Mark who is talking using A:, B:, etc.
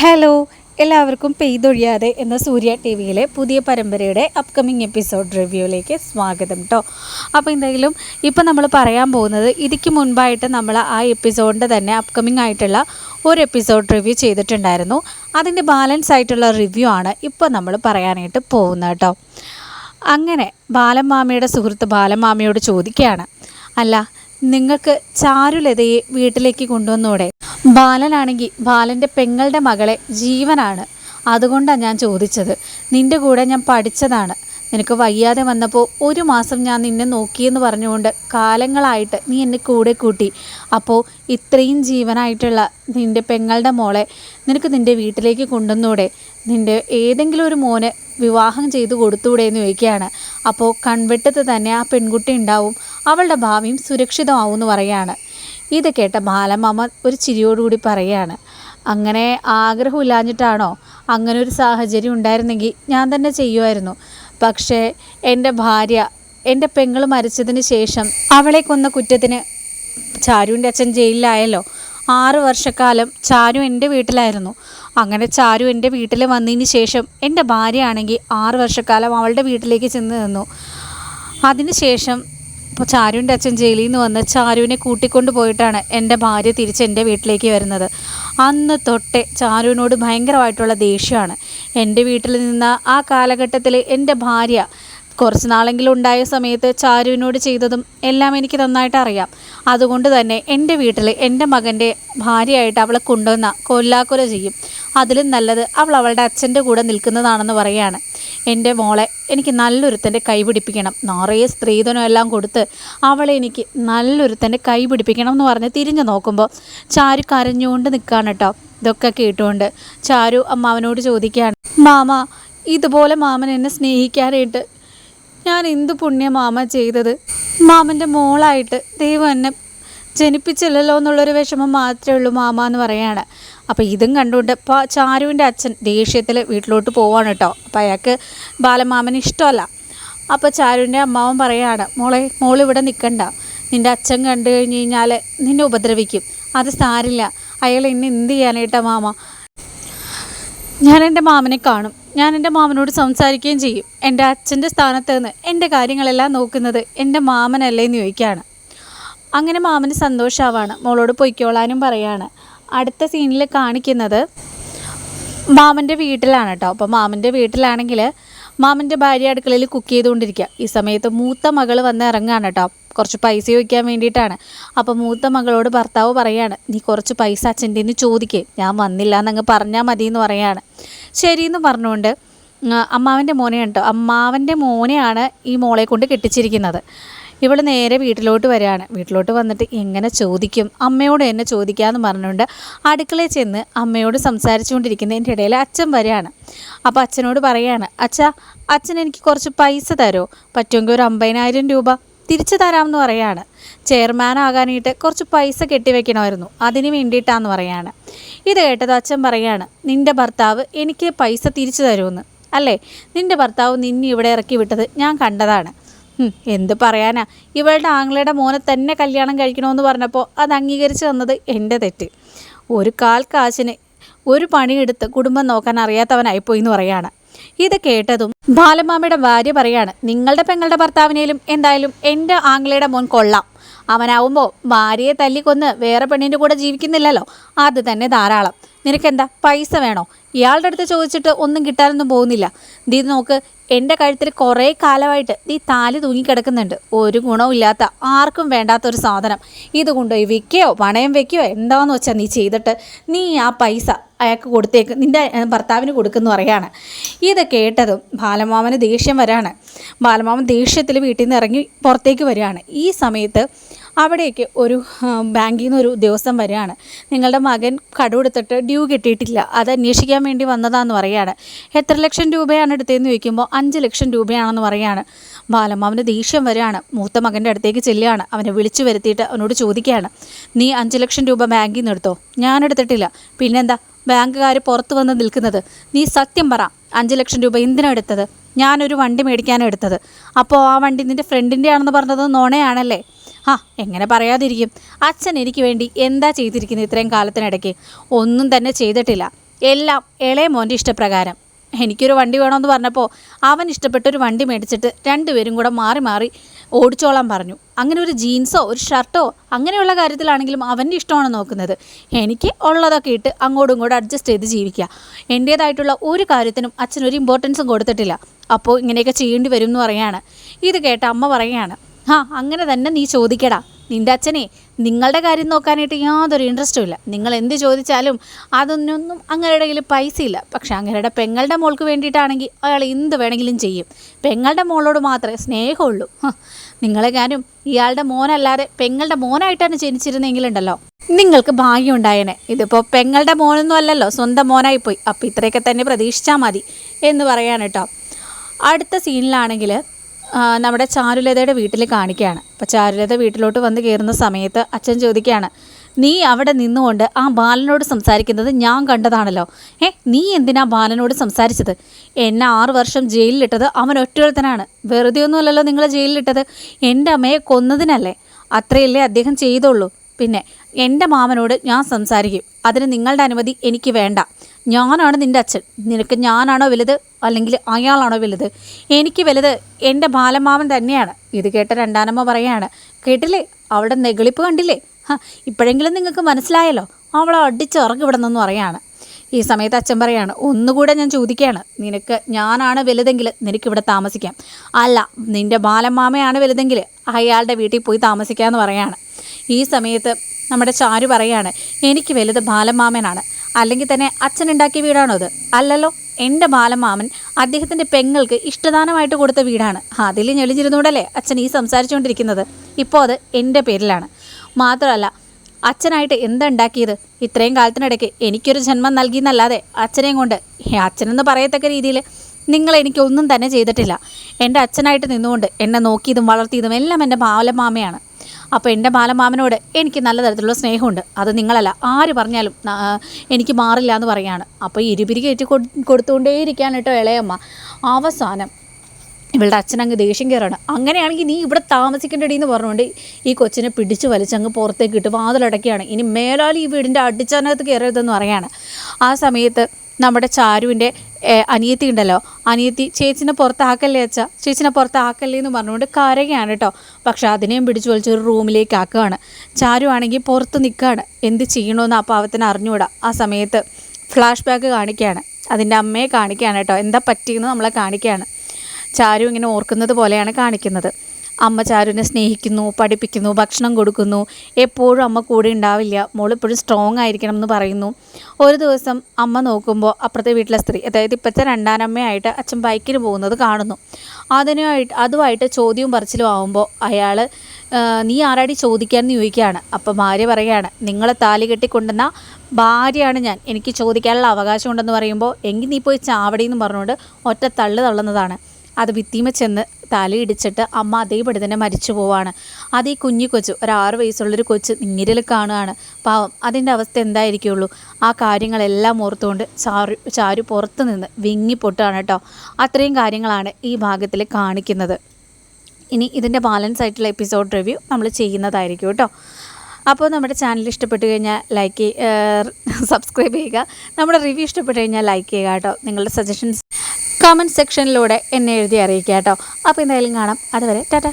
A: Hello എല്ലാവർക്കും പെയ്തൊഴിയാതെ എന്ന സൂര്യ T വിയിലെ പുതിയ പരമ്പരയുടെ അപ്കമിങ് എപ്പിസോഡ് റിവ്യൂയിലേക്ക് സ്വാഗതം കേട്ടോ അപ്പോൾ എന്തായാലും ഇപ്പോൾ നമ്മൾ പറയാൻ പോകുന്നത് ഇതിക്ക് മുൻപായിട്ട് നമ്മൾ ആ എപ്പിസോഡിന്റെ തന്നെ അപ്കമിങ് ആയിട്ടുള്ള ഒരു എപ്പിസോഡ് റിവ്യൂ ചെയ്തിട്ടുണ്ടായിരുന്നു. അതിന്റെ ബാലൻസ് ആയിട്ടുള്ള റിവ്യൂ ആണ് ഇപ്പോൾ നമ്മൾ പറയാനായിട്ട് പോകുന്നത് കേട്ടോ അങ്ങനെ ബാലമാമയുടെ സുഹൃത്ത് ബാലമാമയോട് ചോദിക്കുകയാണ്. അല്ല നിങ്ങൾക്ക് ചാരുലതയെ വീട്ടിലേക്ക് കൊണ്ടുവന്നൂടെ. ബാലനാണെങ്കിൽ ബാലന്റെ പെങ്ങളുടെ മകളെ ജീവനാണ്. അതുകൊണ്ടാണ് ഞാൻ ചോദിച്ചത്. നിന്റെ കൂടെ ഞാൻ പഠിച്ചതാണ്. നിനക്ക് വയ്യാതെ വന്നപ്പോൾ ഒരു മാസം ഞാൻ നിന്നെ നോക്കിയെന്ന് പറഞ്ഞുകൊണ്ട് കാലങ്ങളായിട്ട് നീ എന്നെ കൂടെ കൂട്ടി. അപ്പോൾ ഇത്രയും ജീവനായിട്ടുള്ള നിന്റെ പെങ്ങളുടെ മോളെ നിനക്ക് നിന്റെ വീട്ടിലേക്ക് കൊണ്ടുവന്നൂടെ. നിന്റെ ഏതെങ്കിലും ഒരു മോനെ വിവാഹം ചെയ്തു കൊടുത്തൂടെ എന്ന് ചോദിക്കുകയാണ്. അപ്പോൾ കൺവെട്ടത്ത് തന്നെ ആ പെൺകുട്ടി ഉണ്ടാവും അവളുടെ ഭാവിയും സുരക്ഷിതമാവും എന്ന് പറയാണ് ഇത് കേട്ട ബാലമാമ ഒരു ചിരിയോടുകൂടി പറയാണ് അങ്ങനെ ആഗ്രഹം ആഗ്രഹമില്ലാഞ്ഞിട്ടാണോ? അങ്ങനെ ഒരു സാഹചര്യം ഉണ്ടായിരുന്നെങ്കിൽ ഞാൻ തന്നെ ചെയ്യുമായിരുന്നു. പക്ഷേ എന്റെ ഭാര്യ എന്റെ പെങ്ങൾ മരിച്ചതിന് ശേഷം അവളെ കൊന്ന കുറ്റത്തിന് ചാരുവിന്റെ അച്ഛൻ ജയിലിലായല്ലോ. ആറ് വർഷക്കാലം ചാരു എന്റെ വീട്ടിലായിരുന്നു. അങ്ങനെ ചാരു എന്റെ വീട്ടിൽ വന്നതിന് ശേഷം എന്റെ ഭാര്യയാണെങ്കിൽ ആറ് വർഷക്കാലം അവളുടെ വീട്ടിലേക്ക് ചെന്ന് നിന്നു. അതിനുശേഷം അപ്പോൾ ചാരുവിന്റെ അച്ഛൻ ജയിലിൽ നിന്ന് വന്ന് ചാരുവിനെ കൂട്ടിക്കൊണ്ട് പോയിട്ടാണ് എന്റെ ഭാര്യ തിരിച്ച് എന്റെ വീട്ടിലേക്ക് വരുന്നത്. അന്ന് തൊട്ടേ ചാരുവിനോട് ഭയങ്കരമായിട്ടുള്ള ദേഷ്യമാണ്. എന്റെ വീട്ടിൽ നിന്ന് ആ കാലഘട്ടത്തിൽ എന്റെ ഭാര്യ കുറച്ച് നാളെങ്കിലും ഉണ്ടായ സമയത്ത് ചാരുവിനോട് ചെയ്തതും എല്ലാം എനിക്ക് നന്നായിട്ട് അറിയാം. അതുകൊണ്ട് തന്നെ എന്റെ വീട്ടിൽ എന്റെ മകന്റെ ഭാര്യയായിട്ട് അവളെ കൊണ്ടുവന്ന കൊല്ലാക്കൊല ചെയ്യും. അതിലും നല്ലത് അവൾ അവളുടെ അച്ഛന്റെ കൂടെ നിൽക്കുന്നതാണെന്ന് പറയാണ്. എന്റെ മോളെ എനിക്ക് നല്ലൊരുത്തന്റെ കൈ പിടിപ്പിക്കണം. നിറയെ സ്ത്രീധനം എല്ലാം കൊടുത്ത് അവളെ എനിക്ക് നല്ലൊരുത്തന്റെ കൈ പിടിപ്പിക്കണം എന്ന് പറഞ്ഞ് തിരിഞ്ഞു നോക്കുമ്പോൾ ചാരു കരഞ്ഞുകൊണ്ട് നിൽക്കുകയാണ് കേട്ടോ. ഇതൊക്കെ കേട്ടുകൊണ്ട് ചാരു അമ്മാവനോട് ചോദിക്കുകയാണ് മാമ ഇതുപോലെ മാമൻ എന്നെ സ്നേഹിക്കാനായിട്ട് ഞാൻ എന്ത് പുണ്യ മാമ ചെയ്തത്? മാമന്റെ മോളായിട്ട് ദൈവം എന്നെ ജനിപ്പിച്ചില്ലല്ലോ എന്നുള്ളൊരു വിഷമം മാത്രമേ ഉള്ളൂ മാമ എന്ന് പറയാണ്. അപ്പോൾ ഇതും കണ്ടുകൊണ്ട് ഇപ്പോൾ ചാരുവിന്റെ അച്ഛൻ ദേഷ്യത്തിൽ വീട്ടിലോട്ട് പോവാണ് കേട്ടോ. അപ്പോൾ അയാൾക്ക് ബാലമാമന് ഇഷ്ടമല്ല. അപ്പോൾ ചാരുവിന്റെ അമ്മാവൻ പറയാണ് മോളെ മോൾ ഇവിടെ നിൽക്കണ്ട നിന്റെ അച്ഛൻ കണ്ടു കഴിഞ്ഞ് കഴിഞ്ഞാൽ നിന്നെ ഉപദ്രവിക്കും. അത് സാരില്ല. അയാൾ എന്നെ എന്ത് ചെയ്യാനായിട്ടാ മാമ? ഞാൻ എന്റെ മാമനെ കാണും. ഞാൻ എന്റെ മാമനോട് സംസാരിക്കുകയും ചെയ്യും. എന്റെ അച്ഛന്റെ സ്ഥാനത്ത് നിന്ന് എന്റെ കാര്യങ്ങളെല്ലാം നോക്കുന്നത് എന്റെ മാമനല്ലേ എന്ന് ചോദിക്കുകയാണ്. അങ്ങനെ മാമന് സന്തോഷമാവാണ് മോളോട് പൊയ്ക്കോളാനും പറയാണ്. അടുത്ത സീനിൽ കാണിക്കുന്നത് മാമന്റെ വീട്ടിലാണ് കേട്ടോ. അപ്പോൾ മാമന്റെ വീട്ടിലാണെങ്കിൽ മാമന്റെ ഭാര്യ അടുക്കളയിൽ കുക്ക് ചെയ്തുകൊണ്ടിരിക്കുക. ഈ സമയത്ത് മൂത്ത മകൾ വന്ന് ഇറങ്ങുകയാണ് കേട്ടോ. കുറച്ച് പൈസ ചോദിക്കാൻ വേണ്ടിയിട്ടാണ്. അപ്പോൾ മൂത്ത മകളോട് ഭർത്താവ് പറയാണ് നീ കുറച്ച് പൈസ അച്ഛന്റെ നിന്ന് ചോദിക്കേ. ഞാൻ വന്നില്ല എന്നങ്ങ് പറഞ്ഞാൽ മതി എന്ന് പറയാണ്. ശരിയെന്ന് പറഞ്ഞുകൊണ്ട് അമ്മാവന്റെ മോനെയാണ് കേട്ടോ. അമ്മാവന്റെ മോനെയാണ് ഈ മോളെ കൊണ്ട് കെട്ടിച്ചിരിക്കുന്നത്. ഇവൾ നേരെ വീട്ടിലോട്ട് വരികയാണ്. വീട്ടിലോട്ട് വന്നിട്ട് എങ്ങനെ ചോദിക്കും. അമ്മയോട് എന്നെ ചോദിക്കാമെന്ന് പറഞ്ഞുകൊണ്ട് അടുക്കളയിൽ ചെന്ന് അമ്മയോട് സംസാരിച്ചുകൊണ്ടിരിക്കുന്നതിന്റെ ഇടയിൽ അച്ഛൻ വരികയാണ്. അപ്പോൾ അച്ഛനോട് പറയാണ് അച്ഛാ അച്ഛൻ എനിക്ക് കുറച്ച് പൈസ തരുമോ പറ്റുമെങ്കിൽ ഒരു അമ്പതിനായിരം രൂപ തിരിച്ചു തരാമെന്ന് പറയാണ് ചെയർമാൻ ആകാനായിട്ട് കുറച്ച് പൈസ കെട്ടിവെക്കണമായിരുന്നു അതിന് വേണ്ടിയിട്ടാന്ന് പറയാണ് ഇത് കേട്ടത് അച്ഛൻ പറയാണ് നിന്റെ ഭർത്താവ് എനിക്ക് പൈസ തിരിച്ചു തരുമെന്ന്. അല്ലേ? നിന്റെ ഭർത്താവ് നിന്നെ ഇവിടെ ഇറക്കി വിട്ടത് ഞാൻ കണ്ടതാണ്. എന്ത് പറയാനാ? ഇവളുടെ ആങ്ങളയുടെ മോനെ തന്നെ കല്യാണം കഴിക്കണമെന്ന് പറഞ്ഞപ്പോൾ അത് അംഗീകരിച്ച് തന്നത് എന്റെ തെറ്റ്. ഒരു കാൽ കാശിന് ഒരു പണിയെടുത്ത് കുടുംബം നോക്കാൻ അറിയാത്തവനായിപ്പോയി എന്ന് പറയാണ്. ഇത് കേട്ടതും ബാലമാമയുടെ ഭാര്യ പറയാണ് നിങ്ങളുടെ പെങ്ങളുടെ ഭർത്താവിനേലും എന്തായാലും എന്റെ ആംഗ്ലയുടെ മോൻ കൊള്ളാം. അവനാവുമ്പോൾ ഭാര്യയെ തല്ലിക്കൊന്ന് വേറെ പെണ്ണിന്റെ കൂടെ ജീവിക്കുന്നില്ലല്ലോ. അത് തന്നെ ധാരാളം. നിനക്കെന്താ? പൈസ വേണോ? ഇയാളുടെ അടുത്ത് ചോദിച്ചിട്ട് ഒന്നും കിട്ടാനൊന്നും പോകുന്നില്ല. ദീ നോക്ക് എന്റെ കഴുത്തിൽ കുറേ കാലമായിട്ട് നീ താലി തൂങ്ങിക്കിടക്കുന്നുണ്ട് ഒരു ഗുണവും ഇല്ലാത്ത ആർക്കും വേണ്ടാത്തൊരു സാധനം. ഇത് കൊണ്ടുപോയി വിൽക്കുകയോ പണയം വെക്കുകയോ എന്താന്ന് വെച്ചാൽ നീ ചെയ്തിട്ട്? നീ ആ പൈസ അയാൾക്ക് കൊടുത്തേക്ക് നിന്റെ ഭർത്താവിന് കൊടുക്കുന്നു പറയാണ്. ഇത് കേട്ടതും ബാലമാമന് ദേഷ്യം വരാണ്. ബാലമാമൻ ദേഷ്യത്തിൽ വീട്ടിൽ നിന്ന് ഇറങ്ങി പുറത്തേക്ക് വരികയാണ്. ഈ സമയത്ത് അവിടേക്ക് ഒരു ബാങ്കിൽ നിന്ന് ഒരു ദിവസം വരികയാണ്. നിങ്ങളുടെ മകൻ കടമെടുത്തിട്ട് ഡ്യൂ കിട്ടിയിട്ടില്ല. അത് അന്വേഷിക്കാൻ വേണ്ടി വന്നതാന്ന് പറയുകയാണ്. എത്ര ലക്ഷം രൂപയാണ് എടുത്തതെന്ന് ചോദിക്കുമ്പോൾ അഞ്ച് ലക്ഷം രൂപയാണെന്ന് പറയുകയാണ്. ബാലമ്മാവന് ദേഷ്യം വരികയാണ്. മൂത്ത മകന്റെ അടുത്തേക്ക് ചെല്ലുകയാണ്. അവനെ വിളിച്ചു വരുത്തിയിട്ട് അവനോട് ചോദിക്കുകയാണ്. നീ അഞ്ച് ലക്ഷം രൂപ ബാങ്കിൽ നിന്ന് എടുത്തോ? ഞാൻ എടുത്തിട്ടില്ല. പിന്നെന്താ? ബാങ്കുകാർ പുറത്ത് വന്ന് നിൽക്കുന്നത്. നീ സത്യം പറ. അഞ്ച് ലക്ഷം രൂപ എന്തിനാണ് എടുത്തത്? ഞാനൊരു വണ്ടി മേടിക്കാനാണ് എടുത്തത്. അപ്പോൾ ആ വണ്ടി നിന്റെ ഫ്രണ്ടിന്റെ ആണെന്ന് പറഞ്ഞത് നോണയാണല്ലേ? ആ എങ്ങനെ പറയാതിരിക്കും? അച്ഛൻ എനിക്ക് വേണ്ടി എന്താ ചെയ്തിരിക്കുന്നത് ഇത്രയും കാലത്തിനിടയ്ക്ക്? ഒന്നും തന്നെ ചെയ്തിട്ടില്ല. എല്ലാം ഇളയ മോന്റെ ഇഷ്ടപ്രകാരം. എനിക്കൊരു വണ്ടി വേണമെന്ന് പറഞ്ഞപ്പോൾ അവൻ ഇഷ്ടപ്പെട്ടൊരു വണ്ടി മേടിച്ചിട്ട് രണ്ടുപേരും കൂടെ മാറി മാറി ഓടിച്ചോളാൻ പറഞ്ഞു. അങ്ങനെ ഒരു ജീൻസോ ഒരു ഷർട്ടോ അങ്ങനെയുള്ള കാര്യത്തിലാണെങ്കിലും അവന്റെ ഇഷ്ടമാണ് നോക്കുന്നത്. എനിക്ക് ഉള്ളതൊക്കെ ഇട്ട് അങ്ങോട്ടും ഇങ്ങോട്ടും അഡ്ജസ്റ്റ് ചെയ്ത് ജീവിക്കുക. എന്റേതായിട്ടുള്ള ഒരു കാര്യത്തിനും അച്ഛനൊരു ഇമ്പോർട്ടൻസും കൊടുത്തിട്ടില്ല. അപ്പോൾ ഇങ്ങനെയൊക്കെ ചെയ്യേണ്ടി വരും എന്ന് പറയാണ്. ഇത് കേട്ട അമ്മ പറയാണ് ആ അങ്ങനെ തന്നെ നീ ചോദിക്കടാ. നിന്റെ അച്ഛനെ നിങ്ങളുടെ കാര്യം നോക്കാനായിട്ട് യാതൊരു ഇൻട്രസ്റ്റും ഇല്ല. നിങ്ങൾ എന്ത് ചോദിച്ചാലും അതൊന്നൊന്നും അങ്ങയുടെ കയ്യിൽ പൈസ ഇല്ല പക്ഷെ അങ്ങയുടെ പെങ്ങളുടെ മോൾക്ക് വേണ്ടിയിട്ടാണെങ്കിൽ അയാൾ എന്ത് വേണമെങ്കിലും ചെയ്യും. പെങ്ങളുടെ മോളോട് മാത്രമേ സ്നേഹമുള്ളൂ. നിങ്ങളെ ഞാനും ഇയാളുടെ മോനല്ലാതെ പെങ്ങളുടെ മോനായിട്ടാണ് ജനിച്ചിരുന്നെങ്കിലുണ്ടല്ലോ. നിങ്ങൾക്ക് ഭാഗ്യം ഉണ്ടായേനെ. ഇതിപ്പോൾ പെങ്ങളുടെ മോനൊന്നും അല്ലല്ലോ സ്വന്തം മോനായിപ്പോയി. അപ്പോൾ ഇത്രയൊക്കെ തന്നെ പ്രതീക്ഷിച്ചാൽ മതി എന്ന് പറയാൻ അടുത്ത സീനിലാണെങ്കിൽ നമ്മുടെ ചാരുലതയുടെ വീട്ടിൽ കാണിക്കുകയാണ്. അപ്പോൾ ചാരുലത വീട്ടിലോട്ട് വന്ന് കയറുന്ന സമയത്ത് അച്ഛൻ ചോദിക്കുകയാണ് നീ അവിടെ നിന്നുകൊണ്ട് ആ ബാലനോട് സംസാരിക്കുന്നത് ഞാൻ കണ്ടതാണല്ലോ. ഏ നീ എന്തിനാ ബാലനോട് സംസാരിച്ചത്? എന്നെ ആറു വർഷം ജയിലിലിട്ടത് അവൻ ഒറ്റൊരുത്തനാണ് വെറുതെ ഒന്നുമല്ലല്ലോ നിങ്ങളെ ജയിലിലിട്ടത്. എന്റെ അമ്മയെ കൊന്നതിനല്ലേ? അത്രയല്ലേ അദ്ദേഹം ചെയ്തുള്ളൂ. പിന്നെ എന്റെ മാമനോട് ഞാൻ സംസാരിക്കും. അതിന് നിങ്ങളുടെ അനുമതി എനിക്ക് വേണ്ട. ഞാനാണ് നിന്റെ അച്ഛൻ. നിനക്ക് ഞാനാണോ വലുത്? അല്ലെങ്കിൽ അയാളാണോ വലുത്? എനിക്ക് വലുത് എന്റെ ബാലമാവൻ തന്നെയാണ്. ഇത് കേട്ട രണ്ടാനമ്മ പറയാണ് കേട്ടില്ലേ? അവളുടെ നെഗളിപ്പ് കണ്ടില്ലേ? ഇപ്പോഴെങ്കിലും നിങ്ങൾക്ക് മനസ്സിലായല്ലോ? അവളെ അടിച്ച് ഇറങ്ങി വിടണമെന്ന് പറയാണ്. ഈ സമയത്ത് അച്ഛൻ പറയാണ് ഒന്നുകൂടെ ഞാൻ ചോദിക്കുകയാണ് നിനക്ക് ഞാനാണ് വലുതെങ്കിൽ നിനക്കിവിടെ താമസിക്കാം. അല്ല നിന്റെ ബാലമാമയാണ് വലുതെങ്കിൽ അയാളുടെ വീട്ടിൽ പോയി താമസിക്കാമെന്ന് പറയാണ്. ഈ സമയത്ത് നമ്മുടെ ചാരു പറയാണ് എനിക്ക് വലുത് ബാലമാമനാണ്. അല്ലെങ്കിൽ തന്നെ അച്ഛൻ ഉണ്ടാക്കിയ വീടാണോ അത്? അല്ലല്ലോ എന്റെ ബാലമാമൻ അദ്ദേഹത്തിന്റെ പെങ്ങൾക്ക് ഇഷ്ടദാനമായിട്ട് കൊടുത്ത വീടാണ്. അതിൽ ഞെളിഞ്ഞിരുന്നൂടല്ലേ അച്ഛൻ ഈ സംസാരിച്ചുകൊണ്ടിരിക്കുന്നത്? ഇപ്പോൾ അത് എന്റെ പേരിലാണ്. മാത്രമല്ല അച്ഛനായിട്ട് എന്താ ഉണ്ടാക്കിയത്? ഇത്രയും കാലത്തിനിടയ്ക്ക് എനിക്കൊരു ജന്മം നൽകിയെന്നല്ലാതെ അച്ഛനെയും കൊണ്ട് അച്ഛനെന്ന് പറയത്തക്ക രീതിയിൽ നിങ്ങൾ എനിക്കൊന്നും തന്നെ ചെയ്തിട്ടില്ല. എന്റെ അച്ഛനായിട്ട് നിന്നുകൊണ്ട് എന്നെ നോക്കിയതും വളർത്തിയതും എല്ലാം എന്റെ ബാലമാമയാണ്. അപ്പോൾ എന്റെ ബാലമാമനോട് എനിക്ക് നല്ല തരത്തിലുള്ള സ്നേഹമുണ്ട്. അത് നിങ്ങളല്ല. ആര് പറഞ്ഞാലും എനിക്ക് മാറില്ല എന്ന് പറയാണ്. അപ്പോൾ ഇരുപിരി കയറ്റി കൊടു കൊടുത്തുകൊണ്ടേയിരിക്കുകയാണ് കേട്ടോ ഇളയമ്മ. അവസാനം ഇവളുടെ അച്ഛനങ്ങ് ദേഷ്യം കയറാണ് അങ്ങനെയാണെങ്കിൽ നീ ഇവിടെ താമസിക്കേണ്ടടി എന്ന് പറഞ്ഞുകൊണ്ട് ഈ കൊച്ചിനെ പിടിച്ചു വലിച്ചങ്ങ് പുറത്തേക്ക് ഇട്ട് വാതിലടക്കുകയാണ് ഇനി മേലാൽ ഈ വീടിന്റെ അടിച്ചനകത്ത് കയറരുതെന്ന് പറയാണ്. ആ സമയത്ത് നമ്മുടെ ചാരുവിന്റെ അനിയത്തി ഉണ്ടല്ലോ. അനിയത്തി ചേച്ചിനെ പുറത്താക്കല്ലേ അച്ഛ? ചേച്ചിനെ പുറത്താക്കല്ലേ? എന്ന് പറഞ്ഞുകൊണ്ട് കരയാണ് കേട്ടോ. പക്ഷെ അതിനെയും പിടിച്ചു വലിച്ച് ഒരു റൂമിലേക്ക് ആക്കുകയാണ്. ചാരു ആണെങ്കിൽ പുറത്ത് നിൽക്കുകയാണ്. എന്ത് ചെയ്യണമെന്ന് ആ പാവത്തിന് അറിഞ്ഞുകൂടാ. ആ സമയത്ത് ഫ്ലാഷ് ബാക്ക് കാണിക്കുകയാണ്. അതിന്റെ അമ്മയെ കാണിക്കുകയാണ് കേട്ടോ. എന്താ പറ്റിയെന്ന് നമ്മളെ കാണിക്കുകയാണ്. ചാരു ഇങ്ങനെ ഓർക്കുന്നത് പോലെയാണ് കാണിക്കുന്നത്. അമ്മ ചാരുവിനെ സ്നേഹിക്കുന്നു പഠിപ്പിക്കുന്നു ഭക്ഷണം കൊടുക്കുന്നു. എപ്പോഴും അമ്മ കൂടെ ഉണ്ടാവില്ല. മോൾ എപ്പോഴും സ്ട്രോങ് ആയിരിക്കണം എന്ന് പറയുന്നു. ഒരു ദിവസം അമ്മ നോക്കുമ്പോൾ അപ്പുറത്തെ വീട്ടിലെ സ്ത്രീ അതായത് ഇപ്പോഴത്തെ രണ്ടാനമ്മയായിട്ട് അച്ഛൻ ബൈക്കിന് പോകുന്നത് കാണുന്നു. അതിനുമായിട്ട് അതുമായിട്ട് ചോദ്യവും പറച്ചിലും ആവുമ്പോൾ അയാൾ നീ ആരാടി ചോദിക്കാമെന്ന് ചോദിക്കുകയാണ്? അപ്പോൾ ഭാര്യ പറയുകയാണ് നിങ്ങളെ താലി കെട്ടിക്കൊണ്ടെന്ന ഭാര്യയാണ് ഞാൻ. എനിക്ക് ചോദിക്കാനുള്ള അവകാശമുണ്ടെന്ന് പറയുമ്പോൾ എങ്കിൽ നീ പോയി ചാവടി എന്ന് പറഞ്ഞുകൊണ്ട് ഒറ്റ തള്ളു തള്ളുന്നതാണ്. അത് ഭിത്തിമ ചെന്ന് തലയിടിച്ചിട്ട് അമ്മ അതേപടി തന്നെ മരിച്ചു പോവാണ്. അത് ഈ കുഞ്ഞു കൊച്ചു ഒരു വയസ്സുള്ളൊരു കൊച്ചു നീരിൽ കാണുകയാണ്. പാവം അതിന്റെ അവസ്ഥ എന്തായിരിക്കുള്ളൂ? ആ കാര്യങ്ങളെല്ലാം ഓർത്തുകൊണ്ട് ചാരു ചാരു പുറത്തു നിന്ന് വിങ്ങി പൊട്ടാണ് കേട്ടോ. അത്രയും കാര്യങ്ങളാണ് ഈ ഭാഗത്തിൽ കാണിക്കുന്നത്. ഇനി ഇതിന്റെ ബാലൻസ് ആയിട്ടുള്ള എപ്പിസോഡ് റിവ്യൂ നമ്മൾ ചെയ്യുന്നതായിരിക്കും കേട്ടോ. അപ്പോൾ നമ്മുടെ ചാനൽ ഇഷ്ടപ്പെട്ട് കഴിഞ്ഞാൽ ലൈക്ക് സബ്സ്ക്രൈബ് ചെയ്യുക. നമ്മുടെ റിവ്യൂ ഇഷ്ടപ്പെട്ട് കഴിഞ്ഞാൽ ലൈക്ക് ചെയ്യുക കേട്ടോ. നിങ്ങളുടെ സജഷൻസ് കമന്റ് സെക്ഷനിലൂടെ എന്നെ എഴുതി അറിയിക്കുക കേട്ടോ. അപ്പോൾ എന്തായാലും കാണാം. അതുവരെ ടാറ്റ.